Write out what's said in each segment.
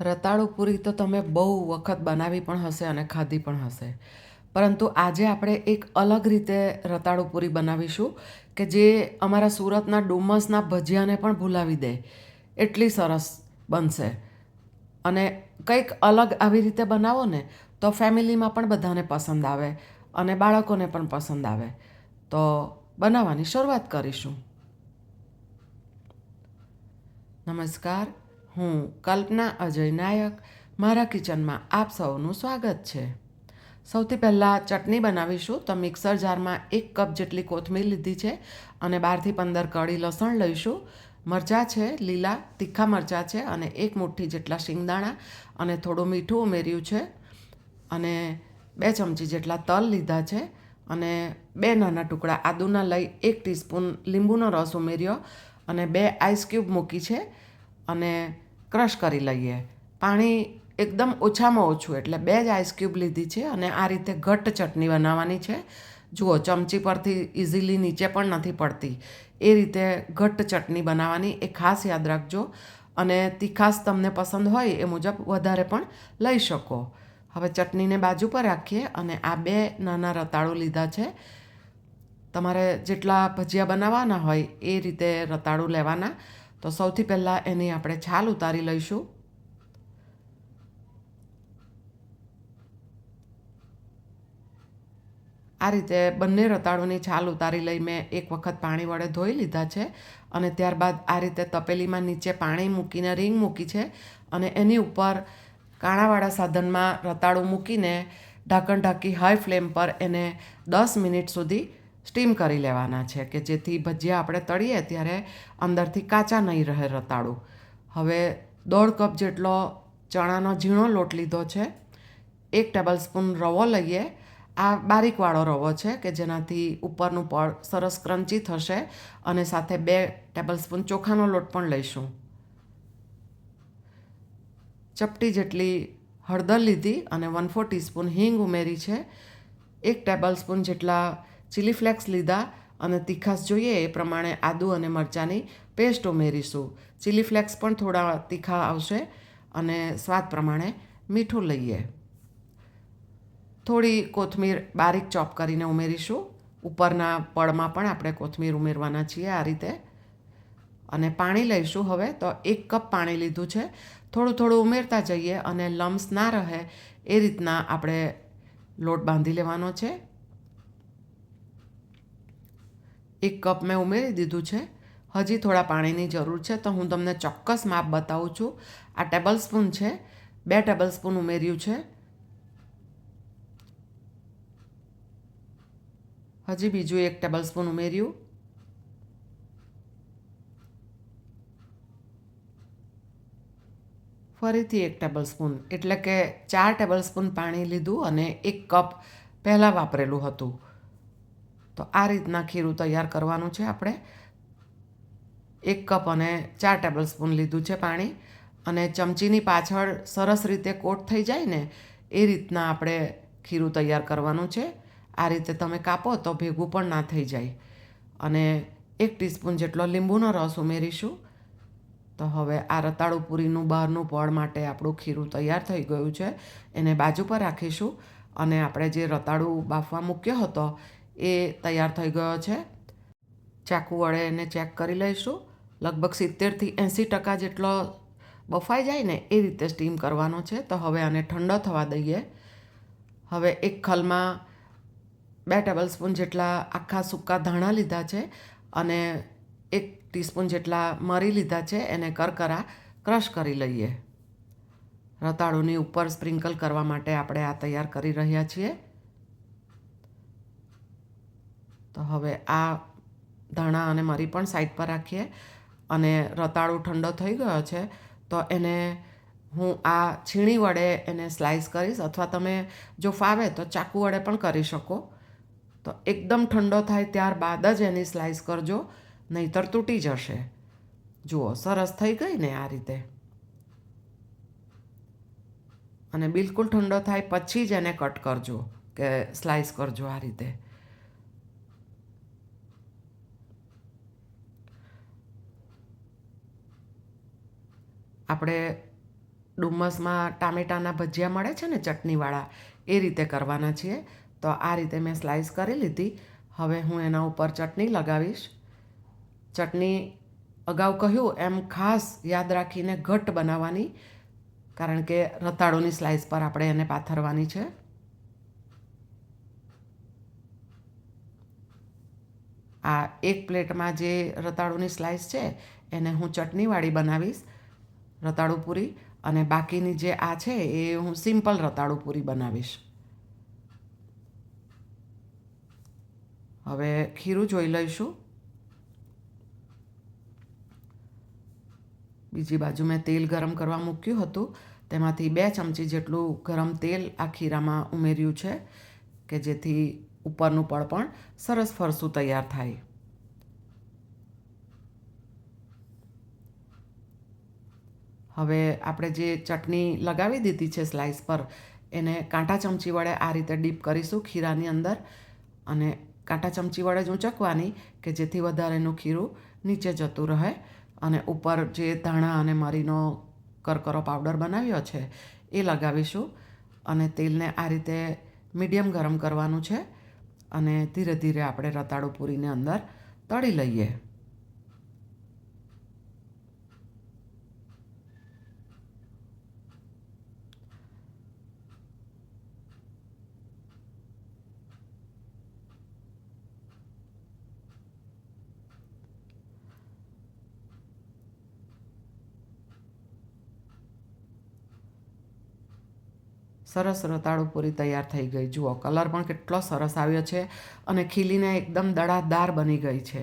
રતાળુ પૂરી તો તમે બહુ વખત બનાવી પણ હશે અને ખાધી પણ હશે. પરંતુ આજે આપણે એક અલગ રીતે રતાળુ પૂરી બનાવીશું કે જે અમારા સુરતના ડુમસના ભજીયાને પણ ભૂલાવી દે. એટલી સરસ બનશે. અને કંઈક અલગ આવી રીતે બનાવો ને તો ફેમિલીમાં પણ બધાને પસંદ આવે અને બાળકોને પણ પસંદ આવે. તો બનાવવાની શરૂઆત કરીશું. નમસ્કાર. હું કલ્પના અજય નાયક. મારા કિચનમાં આપ સૌનું સ્વાગત છે. સૌથી પહેલાં ચટણી બનાવીશું. તો મિક્સર જારમાં એક કપ જેટલી કોથમીર લીધી છે અને બારથી પંદર કળી લસણ લઈશું. મરચાં છે, લીલા, તીખા મરચાં છે અને એક મુઠ્ઠી જેટલા શિંગદાણા અને થોડું મીઠું ઉમેર્યું છે. અને બે ચમચી જેટલા તલ લીધા છે અને બે નાના ટુકડા આદુના લઈ એક ટીસ્પૂન લીંબુનો રસ ઉમેર્યો અને બે આઈસ ક્યુબ મૂકી છે. અને ક્રશ કરી લઈએ. પાણી એકદમ ઓછામાં ઓછું, એટલે બે જ આઈસ ક્યુબ લીધી છે અને આ રીતે ઘટ્ટ ચટણી બનાવવાની છે. જુઓ, ચમચી પરથી ઇઝીલી નીચે પણ નથી પડતી. એ રીતે ઘટ્ટ ચટણી બનાવવાની એ ખાસ યાદ રાખજો. અને તીખાસ તમને પસંદ હોય એ મુજબ વધારે પણ લઈ શકો. હવે ચટણીને બાજુ પર રાખીએ અને આ બે નાના રતાળુ લીધા છે. તમારે જેટલા ભજીયા બનાવવાના હોય એ રીતે રતાળું લેવાના. તો સૌથી પહેલાં એની આપણે છાલ ઉતારી લઈશું. આ રીતે બંને રતાળુની છાલ ઉતારી લઈ મેં એક વખત પાણી વડે ધોઈ લીધા છે અને ત્યારબાદ આ રીતે તપેલીમાં નીચે પાણી મૂકીને રીંગ મૂકી છે અને એની ઉપર કાણાવાળા સાધનમાં રતાળું મૂકીને ઢાંકણ ઢાંકી હાઈ ફ્લેમ પર એને દસ મિનિટ સુધી સ્ટીમ કરી લેવાના છે કે જેથી ભજીયા આપણે તળીએ ત્યારે અંદરથી કાચા નહીં રહે રતાળું. હવે દોઢ કપ જેટલો ચણાનો ઝીણો લોટ લીધો છે. એક ટેબલ સ્પૂન રવો લઈએ. આ બારીકવાળો રવો છે કે જેનાથી ઉપરનું પળ સરસ ક્રન્ચી થશે અને સાથે બે ટેબલ સ્પૂન ચોખાનો લોટ પણ લઈશું. ચપટી જેટલી હળદર લીધી અને વન ફોર ટીસ્પૂન હિંગ ઉમેરી છે. એક ટેબલ સ્પૂન જેટલા ચીલી ફ્લેક્સ લીધા અને તીખાશ જોઈએ એ પ્રમાણે આદુ અને મરચાંની પેસ્ટ ઉમેરીશું. ચીલી ફ્લેક્સ પણ થોડા તીખા આવશે અને સ્વાદ પ્રમાણે મીઠું લઈએ. થોડી કોથમીર બારીક ચોપ કરીને ઉમેરીશું. ઉપરના પળમાં પણ આપણે કોથમીર ઉમેરવાના છીએ આ રીતે. અને પાણી લઈશું હવે તો એક કપ પાણી લીધું છે. થોડું થોડું ઉમેરતા જઈએ અને લમ્સ ના રહે એ રીતના આપણે લોટ બાંધી લેવાનો છે. એક કપ મેં ઉમેરી દીધું છે. હજી થોડા પાણીની જરૂર છે તો હું તમને ચોક્કસ માપ બતાવું છું. આ ટેબલ સ્પૂન છે. બે ટેબલ સ્પૂન ઉમેર્યું છે. હજી બીજું એક ટેબલ સ્પૂન ઉમેર્યું. ફરીથી એક ટેબલ સ્પૂન એટલે કે ચાર ટેબલ સ્પૂન પાણી લીધું અને એક કપ પહેલાં વાપરેલું હતું. તો આ રીતના ખીરું તૈયાર કરવાનું છે આપણે. એક કપ અને ચાર ટેબલ સ્પૂન લીધું છે પાણી અને ચમચીની પાછળ સરસ રીતે કોટ થઈ જાય ને, એ રીતના આપણે ખીરું તૈયાર કરવાનું છે. આ રીતે તમે કાપો તો ભેગું પણ ના થઈ જાય. અને એક ટીસ્પૂન જેટલો લીંબુનો રસ ઉમેરીશું. તો હવે આ રતાળુ પૂરીનું બહારનું પળ માટે આપણું ખીરું તૈયાર થઈ ગયું છે. એને બાજુ પર રાખીશું અને આપણે જે રતાળું બાફવા મૂક્યો હતો એ તૈયાર થઈ ગયો છે. ચાકુ વડે એને ચેક કરી લઈશું. લગભગ સિત્તેરથી એંસી ટકા જેટલો બફાઈ જાય ને એ રીતે સ્ટીમ કરવાનો છે. તો હવે આને ઠંડો થવા દઈએ. હવે એક ખલમાં બે ટેબલ સ્પૂન જેટલા આખા સૂકા ધાણા લીધા છે અને એક ટીસ્પૂન જેટલા મરી લીધા છે. એને કરકરા ક્રશ કરી લઈએ. રતાળુની ઉપર સ્પ્રિંકલ કરવા માટે આપણે આ તૈયાર કરી રહ્યા છીએ. તો હવે આ ધાણા અને મરી પણ સાઈડ પર રાખીએ. અને રતાળુ ઠંડો થઈ ગયો છે, તો એને હું આ છીણી વડે એને સ્લાઈસ કરીશ. અથવા તમે જો ફાવે તો ચાકુ વડે પણ કરી શકો. તો એકદમ ઠંડો થાય ત્યારબાદ જ એની સ્લાઈસ કરજો, નહીતર તૂટી જશે. જુઓ, સરસ થઈ ગઈ ને આ રીતે. અને બિલકુલ ઠંડો થાય પછી જ એને કટ કરજો, કે સ્લાઈસ કરજો આ રીતે. આપણે ડુમ્મસમાં ટામેટાના ભજીયા મળે છે ને ચટણીવાળા, એ રીતે કરવાના છીએ. તો આ રીતે મેં સ્લાઈસ કરી લીધી. હવે હું એના ઉપર ચટણી લગાવીશ. ચટણી અગાઉ કહ્યું એમ ખાસ યાદ રાખીને ઘટ્ટ બનાવવાની, કારણ કે રતાળુની સ્લાઈસ પર આપણે એને પાથરવાની છે. આ એક પ્લેટમાં જે રતાળુની સ્લાઈસ છે, એને હું ચટણીવાળી બનાવીશ. રતાળુ પૂરી અને બાકીની જે આ છે એ હું સિમ્પલ રતાળુ પૂરી બનાવીશ. હવે ખીરું જોઈ લઈશું. બીજી બાજુ મેં તેલ ગરમ કરવા મૂક્યું હતું. તેમાંથી બે ચમચી જેટલું ગરમ તેલ આ ખીરામાં ઉમેર્યું છે કે જેથી ઉપરનું પળ પણ સરસ ફરસું તૈયાર થાય. હવે આપણે જે ચટણી લગાવી દીધી છે સ્લાઇસ પર, એને કાંટા ચમચી વડે આ રીતે ડીપ કરીશું ખીરાની અંદર. અને કાંટા ચમચી વડે જ ઊંચકવાની કે જેથી વધારેનું ખીરું નીચે જતું રહે. અને ઉપર જે ધાણા અને મરીનો કરકરો પાવડર બનાવ્યો છે, એ લગાવીશું. અને તેલને આ રીતે મીડિયમ ગરમ કરવાનું છે. અને ધીરે ધીરે આપણે રતાળુ પૂરીને અંદર તળી લઈએ. સરસ રતાળુ પૂરી તૈયાર થઈ ગઈ. જુઓ, કલર પણ કેટલો સરસ આવ્યો છે અને ખીલીને એકદમ દડાદાર બની ગઈ છે.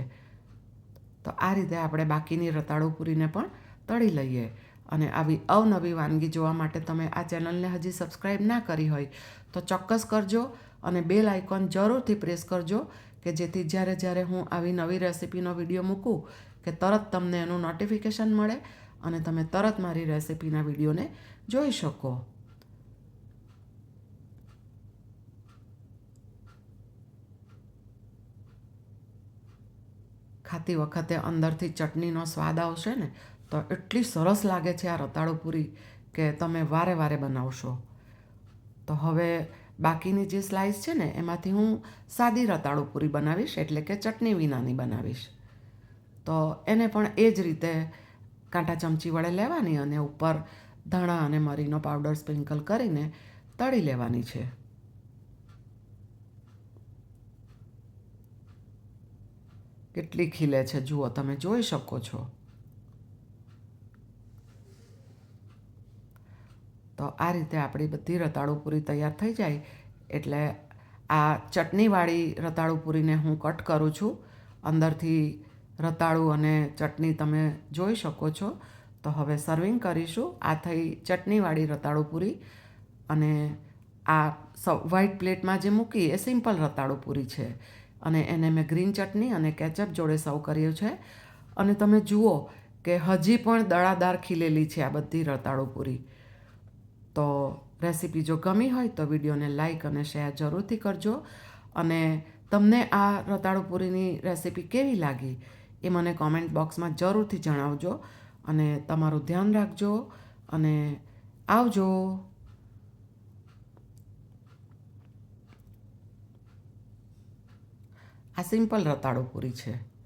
તો આ રીતે આપણે બાકીની રતાળુ પૂરીને પણ તળી લઈએ. અને આવી અવનવી વાનગી જોવા માટે તમે આ ચેનલને હજી સબસ્ક્રાઈબ ના કરી હોય તો ચોક્કસ કરજો અને બેલ આઇકોન જરૂરથી પ્રેસ કરજો કે જેથી જ્યારે જ્યારે હું આવી નવી રેસિપીનો વીડિયો મૂકું કે તરત તમને એનું નોટિફિકેશન મળે અને તમે તરત મારી રેસિપીના વિડીયોને જોઈ શકો. ખાતી વખતે અંદરથી ચટણીનો સ્વાદ આવશે ને, તો એટલી સરસ લાગે છે આ રતાળુ પૂરી કે તમે વારે વારે બનાવશો. તો હવે બાકીની જે સ્લાઇસ છે ને, એમાંથી હું સાદી રતાળુ પૂરી બનાવીશ, એટલે કે ચટણી વિનાની બનાવીશ. તો એને પણ એ જ રીતે કાંટા ચમચી વડે લેવાની અને ઉપર ધાણા અને મરીનો પાવડર સ્પ્રિંકલ કરીને તળી લેવાની છે. કેટલી ખીલે છે? જુઓ, તમે જોઈ શકો છો. તો આ રીતે આપણી બધી રતાળુ પૂરી તૈયાર થઈ જાય. એટલે આ ચટણીવાળી રતાળુ પૂરીને હું કટ કરું છું. અંદરથી રતાળુ અને ચટણી તમે જોઈ શકો છો. તો હવે સર્વિંગ કરીશું. આ થઈ ચટણીવાળી રતાળુ પૂરી. અને આ વ્હાઈટ પ્લેટમાં જે મૂકી એ સિમ્પલ રતાળુ પૂરી છે. અને એને મેં ગ્રીન ચટણી અને કેચઅપ જોડે સર્વ કર્યું છે. અને તમે જુઓ કે હજી પણ દળાદાર ખીલેલી છે આ બધી રતાળો પૂરી. તો રેસીપી જો ગમી હોય તો વિડીયોને લાઈક અને શેર જરૂરથી કરજો. અને તમને આ રતાળુ પૂરીની રેસીપી કેવી લાગી એ મને કોમેન્ટ બોક્સમાં જરૂરથી જણાવજો. અને તમારું ધ્યાન રાખજો અને આવજો. આ સિમ્પલ રતાળો પૂરી છે.